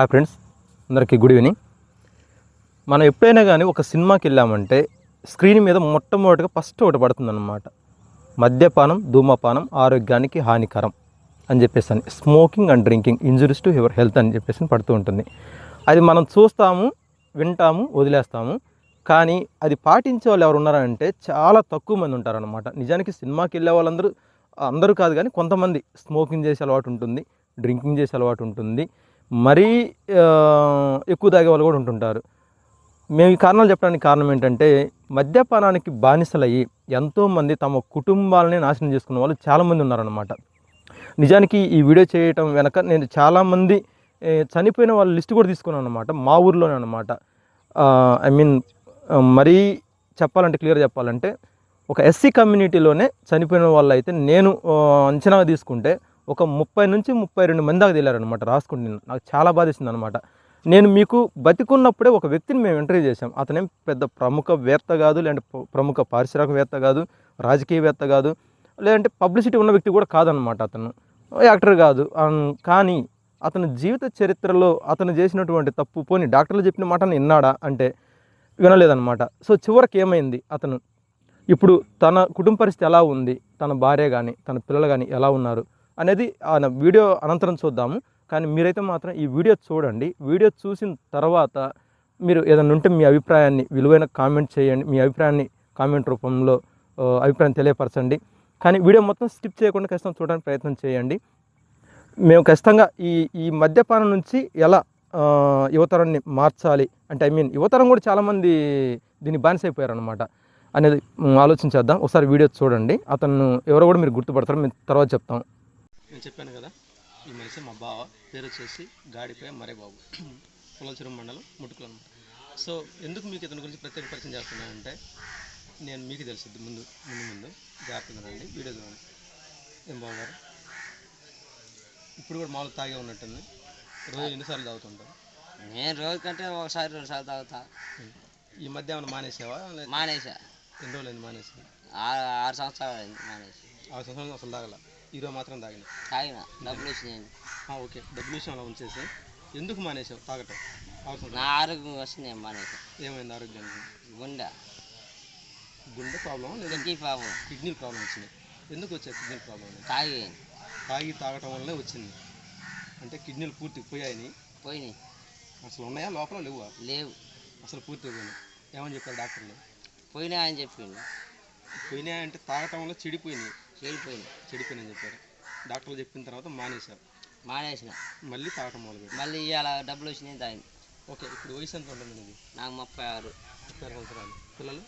Hi friends అందరికీ good evening మనం ఎప్పుడైనా కానీ ఒక సినిమాకి వెళ్ళామంటే స్క్రీన్ మీద మొట్టమొదటిగా ఫస్ట్ ఒకటి పడుతుందన్నమాట. మద్యపానం ధూమపానం ఆరోగ్యానికి హానికరం అని చెప్పేసి అని smoking and drinking injuries to your health అని చెప్పేసి పడుతూ ఉంటుంది. అది మనం చూస్తాము వింటాము వదిలేస్తాము. కానీ అది పాటించే వాళ్ళు ఎవరు ఉన్నారంటే చాలా తక్కువ మంది ఉంటారనమాట నిజానికి సినిమాకి వెళ్ళే వాళ్ళందరూ అందరూ కాదు కానీ కొంతమంది స్మోకింగ్ చేసే అలవాటు ఉంటుంది డ్రింకింగ్ చేసే అలవాటు ఉంటుంది. మరీ ఎక్కువ తాగే వాళ్ళు కూడా ఉంటుంటారు. మేము ఈ కారణాలు చెప్పడానికి కారణం ఏంటంటే మద్యపానానికి బానిసలయ్యి ఎంతోమంది తమ కుటుంబాలని నాశనం చేసుకున్న వాళ్ళు చాలామంది ఉన్నారనమాట నిజానికి ఈ వీడియో చేయటం వెనక నేను చాలామంది చనిపోయిన వాళ్ళ లిస్ట్ కూడా తీసుకున్నాను అనమాట మా ఊర్లోనే అనమాట ఐ మీన్ మరీ చెప్పాలంటే క్లియర్ చెప్పాలంటే ఒక ఎస్సీ కమ్యూనిటీలోనే చనిపోయిన వాళ్ళు అయితే నేను అంచనా తీసుకుంటే ఒక ముప్పై నుంచి ముప్పై రెండు మంది దాకా తెలియారనమాట రాసుకుంటున్నాను నాకు చాలా బాధిస్తుంది అనమాట నేను మీకు బతికున్నప్పుడే ఒక వ్యక్తిని మేము ఇంటర్వ్యూ చేశాం. అతనేం పెద్ద ప్రముఖ వేత్త కాదు లేదంటే ప్రముఖ పారిశ్రామికవేత్త కాదు రాజకీయవేత్త కాదు లేదంటే పబ్లిసిటీ ఉన్న వ్యక్తి కూడా కాదనమాట అతను. యాక్టర్ కాదు. కానీ అతని జీవిత చరిత్రలో అతను చేసినటువంటి తప్పు పోని డాక్టర్లు చెప్పిన మాటను విన్నాడా అంటే వినలేదన్నమాట. సో చివరికి ఏమైంది అతను? ఇప్పుడు తన కుటుంబ పరిస్థితి ఎలా ఉంది? తన భార్య కానీ తన పిల్లలు కానీ ఎలా ఉన్నారు? అనేది ఆ వీడియో అనంతరం చూద్దాము. కానీ మీరైతే మాత్రం ఈ వీడియో చూడండి. వీడియో చూసిన తర్వాత మీరు ఏదైనా ఉంటే మీ అభిప్రాయాన్ని విలువైన కామెంట్ చేయండి. మీ అభిప్రాయాన్ని కామెంట్ రూపంలో అభిప్రాయం తెలియపరచండి. కానీ వీడియో మొత్తం స్కిప్ చేయకుండా ఖచ్చితంగా చూడడానికి ప్రయత్నం చేయండి. మేము ఖచ్చితంగా ఈ ఈ మద్యపానం నుంచి ఎలా యువతరాన్ని మార్చాలి అంటే ఐ మీన్ యువతరం కూడా చాలామంది దీన్ని బానిసైపోయారు అనమాట అనేది ఆలోచించేద్దాం ఒకసారి వీడియో చూడండి. అతను ఎవరో కూడా మీరు గుర్తుపడతారు. మేము తర్వాత చెప్తాం. నేను చెప్పాను కదా ఈ మనిషి మా బావ పేరు వచ్చేసి గాడిపై మరే బాబు పొలచెరువు మండలం ముట్టుకులు అనమాట సో ఎందుకు మీకు ఇతని గురించి ప్రత్యేక పరిచయం చేస్తున్నానంటే నేను మీకు తెలిసిద్ది ముందు ముందు ముందు. జాగ్రత్తగా రండి వీడియో చూడండి. ఏం బావగారు? ఇప్పుడు కూడా మామూలు తాగే ఉన్నట్టుంది. రోజు ఎన్నిసార్లు తాగుతుంటారు? నేను రోజు కంటే ఒకసారి రెండు సార్లు తాగుతా. ఈ మధ్య ఏమైనా మానేసావా? మానేసా. ఎన్ని రోజులు మానేసి? ఆరు ఆరు సంవత్సరాలు అయింది మానేసి. ఆ సంవత్సరం అసలు తాగల? ఈరోజు మాత్రం తాగిన తాగిన. డబ్బులు వచ్చినాయి ఓకే. డబ్బులు అలా ఉంచేసి? ఎందుకు మానేసావు తాగటం. అవసరం నా ఆరోగ్యం వస్తే నేను మానేసా. ఏమైంది ఆరోగ్యానికి? గుండె. గుండె ప్రాబ్లం లేదా? కిడ్నీ పాపం కిడ్నీ ప్రాబ్లం వచ్చింది. ఎందుకు వచ్చాయి కిడ్నీ ప్రాబ్లం తాగి. తాగి తాగటం వల్లనే వచ్చింది. అంటే కిడ్నీలు పూర్తిగా పోయాయని? పోయినాయి. అసలు ఉన్నాయా? లోపల లేవా? లేవు. అసలు పూర్తిగా పోయినాయి. ఏమని చెప్పారు డాక్టర్లు? పోయినాయి అని చెప్పిండు. పోయినాయి అంటే తాగటం వల్ల చెడిపోయినాయి. చెడిపోయింది చెడిపోయినాయని చెప్పారు. డాక్టర్లు చెప్పిన తర్వాత మానేశారు. మానేసిన. మళ్ళీ తాగటం మొదలుపెట్టారు. మళ్ళీ ఇవాళ డబ్బులు వచ్చినాయి తాగింది. ఓకే ఇప్పుడు వయసు ఎంత ఉంటుంది ఇది నాకు ముప్పై ఆరు. ముప్పై ఆరు సంవత్సరాలు. పిల్లలు?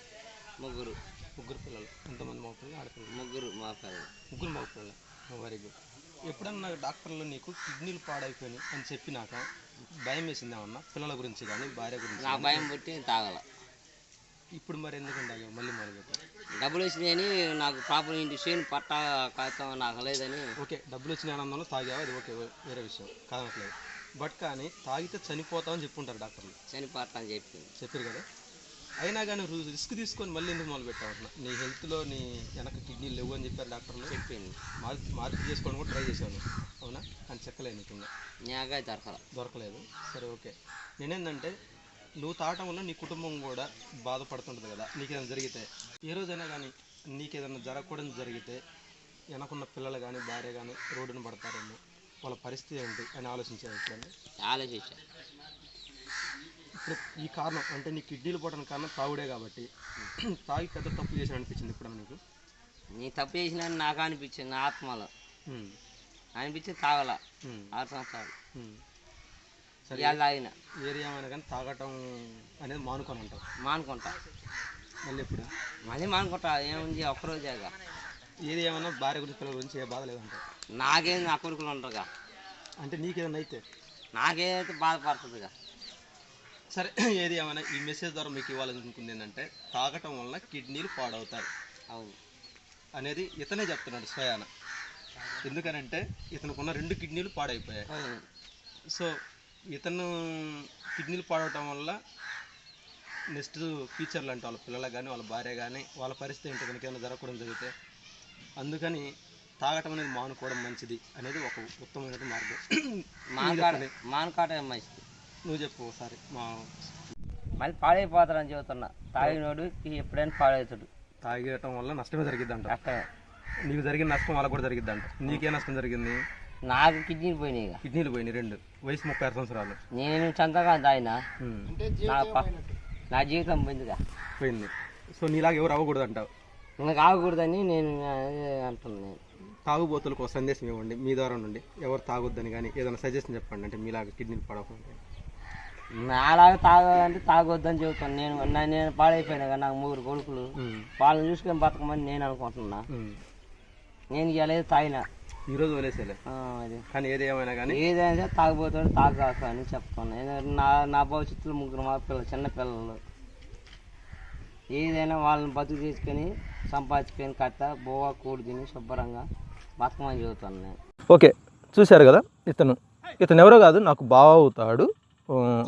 ముగ్గురు. ముగ్గురు పిల్లలు. ఎంతమంది మగ పిల్లలు ఆడపిల్లలు? ముగ్గురు మా పిల్లలు ముగ్గురు మగ పిల్లలు వెరీ గుడ్. ఎప్పుడన్నా డాక్టర్లు నీకు కిడ్నీలు పాడైపోయినాయి అని చెప్పినాక భయం వేసింది ఏమన్నా? పిల్లల గురించి కానీ భార్య గురించి నా? భయం పుట్టి తాగల. ఇప్పుడు మరి ఆగావు? మళ్ళీ మొదలుపెట్టారు డబ్బులు వచ్చినాయని నాకు ప్రాపర్ ఇంటి చేను పట్టా కాగితం నాకు లేదని. ఓకే డబ్బులు వచ్చిన ఆనందంలో తాగావు? అది ఓకే వేరే విషయం. కాదనట్లేదు బట్ కానీ తాగితే చనిపోతామని చెప్పుంటారు డాక్టర్లు. చనిపోతా అని చెప్పింది చెప్పారు కదా? అయినా కానీ రిస్క్ తీసుకొని మళ్ళీ ఎందుకు మొదలు పెట్టావు నీ హెల్త్లో నీ వెనక కిడ్నీలు లేవు అని చెప్పారు డాక్టర్లు. చెప్పింది. మార్పు మార్పు చేసుకోవడం కూడా ట్రై చేశాను. అవునా? కానీ చెక్కలేదు నీకు ఇంకా. నాకే దొరకల. దొరకలేదు. సరే ఓకే. నేనేందంటే నువ్వు తాగటం వల్ల నీ కుటుంబం కూడా బాధపడుతుంటుంది కదా నీకు ఏదైనా జరిగితే ఏ రోజైనా కానీ నీకు ఏదైనా జరగకూడదు జరిగితే వెనకున్న పిల్లలు కానీ భార్య కానీ రోడ్డున పడతారేమో వాళ్ళ పరిస్థితి ఏంటి అని ఆలోచించారు ఎప్పుడైనా ఆలోచించా. ఇప్పుడు ఈ కారణం అంటే నీ కిడ్నీలు పోవడానికి కారణం తాగుడే కాబట్టి తాగి పెద్ద తప్పు చేసిన అనిపించింది ఇప్పుడు నీకు? నీ తప్పు చేసిన నాకు అనిపించింది నా ఆత్మలో. ఉమ్, అనిపించింది తాగల. ఆరు సంవత్సరాలు ఇవాళ తాగిన ఏరియా కానీ తాగటం అనేది మానుకొని అంటావు మానుకుంటా. మళ్ళీ ఎప్పుడు? మళ్ళీ మానుకుంటా. ఏముంది? ఒక్కరోజేగా ఏది ఏమైనా భార్య గురించి పిల్లల గురించి ఏ బాధ లేదంటావు నాకేం నా కొడుకులు ఉండరుగా. అంటే నీకేదైనా అయితే? నాకేదైతే బాధపడుతుందిగా సరే ఏది ఏమైనా ఈ మెసేజ్ ద్వారా మీకు ఇవ్వాలనుకుంది ఏంటంటే తాగటం వలన కిడ్నీలు పాడవుతాయి. అవును. అనేది ఇతనే చెప్తున్నాడు స్వయాన. ఎందుకనంటే ఇతనుకున్న రెండు కిడ్నీలు పాడైపోయాయి. సో ఇతను కిడ్నీలు పాడవటం వల్ల నెక్స్ట్ ఫ్యూచర్లో అంటే వాళ్ళ పిల్లలకు కానీ వాళ్ళ భార్య కానీ వాళ్ళ పరిస్థితి ఏంటో కనుక ఏమైనా జరగకూడదు జరిగితే అందుకని తాగటం అనేది మానుకోవడం మంచిది అనేది ఒక ఉత్తమమైన మార్గం. మానకాట మానకాట మంచిది. నువ్వు చెప్పు ఒకసారి. మా మళ్ళీ పాడైపోతారని చెబుతున్నా. తాగినోడు ఎప్పుడైనా పాడవుతాడు. తాగేయటం వల్ల నష్టమే జరిగిద్దంట. నీకు జరిగిన నష్టం వాళ్ళకు కూడా జరిగిద్దంట. నీకే నష్టం జరిగింది? నాకు కిడ్నీలు పోయినాయి ఇక. కిడ్నీలు పోయినాయి రెండు వయసు ముప్పై ఆరు సంవత్సరాలు. నేను చంతగా తాగినా ఉమ్, నా జీవితం పోయిందిగా పోయింది. సో నీలాగా ఎవరు అవ్వకూడదు అంటావు? ఇంకా ఆగకూడదని నేను అంటున్నాను నేను. తాగుబోతులకు ఒక సందేశం ఇవ్వండి మీ ద్వారా నుండి. ఎవరు తాగొద్దని కానీ ఏదైనా సజెషన్ చెప్పండి అంటే మీలాగా కిడ్నీలు పడకుండా. నాలాగా తాగాలంటే తాగొద్దని చెబుతాను నేను. నేను పాడైపోయినా కదా నాకు ముగ్గురు కొడుకులు. వాళ్ళని చూసుకొని బతకమని నేను అనుకుంటున్నా. నేను ఇవాళ తాగిన. ఈ రోజు వదిలేసేలే ఆ, అది. కానీ ఏది ఏమైనా కానీ ఏదైనా తాగబోతాడు తాగాక అని చెప్తాను ఎందుకంటే నా నా భవిష్యత్తులో ముగ్గురు మా పిల్లలు చిన్న పిల్లలు. ఏదైనా వాళ్ళని బతుకు తీసుకొని సంపాదించుకొని కట్ట బోవా కూడి తిని శుభ్రంగా బతకమని చెబుతాను నేను. ఓకే చూశారు కదా ఇతను. ఇతను ఎవరో కాదు నాకు బావ అవుతాడు.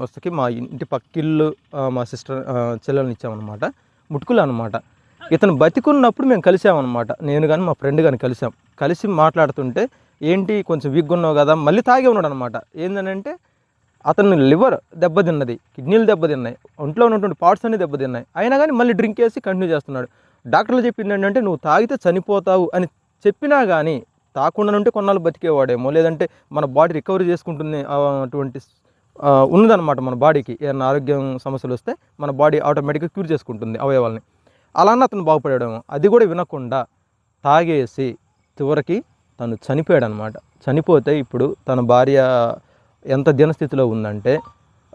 వస్తకి మా ఇంటి పక్కిల్లు ఆ, మా సిస్టర్ చెల్లెల్ని ఇచ్చామన్నమాట. ముట్టుకులు అనమాట ఇతను బతికున్నప్పుడు మేము కలిసామన్నమాట. నేను కానీ మా ఫ్రెండ్ కానీ కలిసాం. కలిసి మాట్లాడుతుంటే ఏంటి కొంచెం వీక్గా ఉన్నావు కదా మళ్ళీ తాగే ఉన్నాడు అనమాట ఏంటంటే అతను లివర్ దెబ్బతిన్నది కిడ్నీలు దెబ్బతిన్నాయి ఒంట్లో ఉన్నటువంటి పార్ట్స్ అన్ని దెబ్బతిన్నాయి అయినా కానీ మళ్ళీ డ్రింక్ వేసి కంటిన్యూ చేస్తున్నాడు. డాక్టర్లు చెప్పింది ఏంటంటే నువ్వు తాగితే చనిపోతావు అని చెప్పినా కానీ తాకుండా ఉంటే కొన్నాళ్ళు బతికేవాడేమో లేదంటే మన బాడీ రికవరీ చేసుకుంటుంది అటువంటి ఉన్నదనమాట మన బాడీకి. ఏదైనా ఆరోగ్యం సమస్యలు వస్తే మన బాడీ ఆటోమేటిక్గా క్యూర్ చేసుకుంటుంది అవయవాల్ని. అలానే అతను బాగుపడేయడం అది కూడా వినకుండా తాగేసి చివరికి తను చనిపోయాడు అనమాట చనిపోతే ఇప్పుడు తన భార్య ఎంత దీనస్థితిలో ఉందంటే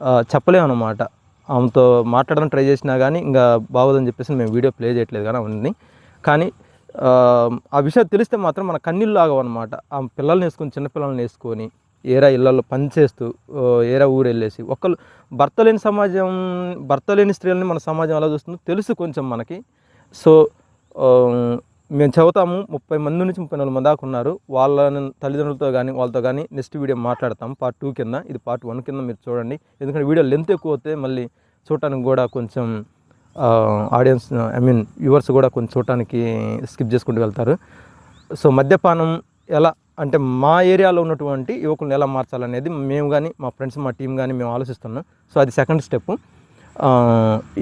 ఆ, చెప్పలేమన్నమాట ఆమెతో మాట్లాడడం ట్రై చేసినా కానీ ఇంకా బాగోదని చెప్పేసి మేము వీడియో ప్లే చేయట్లేదు కానీ అవన్నీ. కానీ ఆ, విషయం తెలిస్తే మాత్రం మన కన్నీళ్ళు ఆగవన్నమాట ఆ పిల్లల్ని వేసుకొని చిన్నపిల్లల్ని వేసుకొని ఏరా ఇళ్ళల్లో పనిచేస్తూ ఏరా ఊరు వెళ్ళేసి ఒకళ్ళు భర్త లేని సమాజం భర్త లేని స్త్రీలని మన సమాజం ఎలా చూస్తుందో తెలుసు కొంచెం మనకి. సో మేము చదువుతాము. ముప్పై మంది నుంచి ముప్పై నాలుగు మంది దాకా ఉన్నారు. వాళ్ళ తల్లిదండ్రులతో కానీ వాళ్ళతో కానీ నెక్స్ట్ వీడియో మాట్లాడతాం. పార్ట్ టూ కింద ఇది పార్ట్ వన్ కింద మీరు చూడండి. ఎందుకంటే వీడియో లెంత్ ఎక్కువ అవుతే మళ్ళీ చూడటానికి కూడా కొంచెం ఆడియన్స్ ఐ మీన్ వ్యూవర్స్ కూడా కొంచెం చూడటానికి స్కిప్ చేసుకుంటూ వెళ్తారు. సో మద్యపానం ఎలా అంటే మా ఏరియాలో ఉన్నటువంటి యువకులను ఎలా మార్చాలనేది మేము కానీ మా ఫ్రెండ్స్ మా టీం కానీ మేము ఆలోచిస్తున్నాం. సో అది సెకండ్ స్టెప్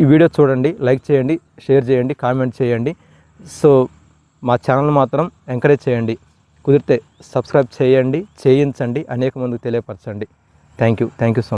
ఈ వీడియో చూడండి లైక్ చేయండి షేర్ చేయండి కామెంట్ చేయండి. సో మా ఛానల్ మాత్రం ఎంకరేజ్ చేయండి. కుదిరితే సబ్స్క్రైబ్ చేయండి చేయించండి అనేక మందికి తెలియపరచండి. Thank you thank you so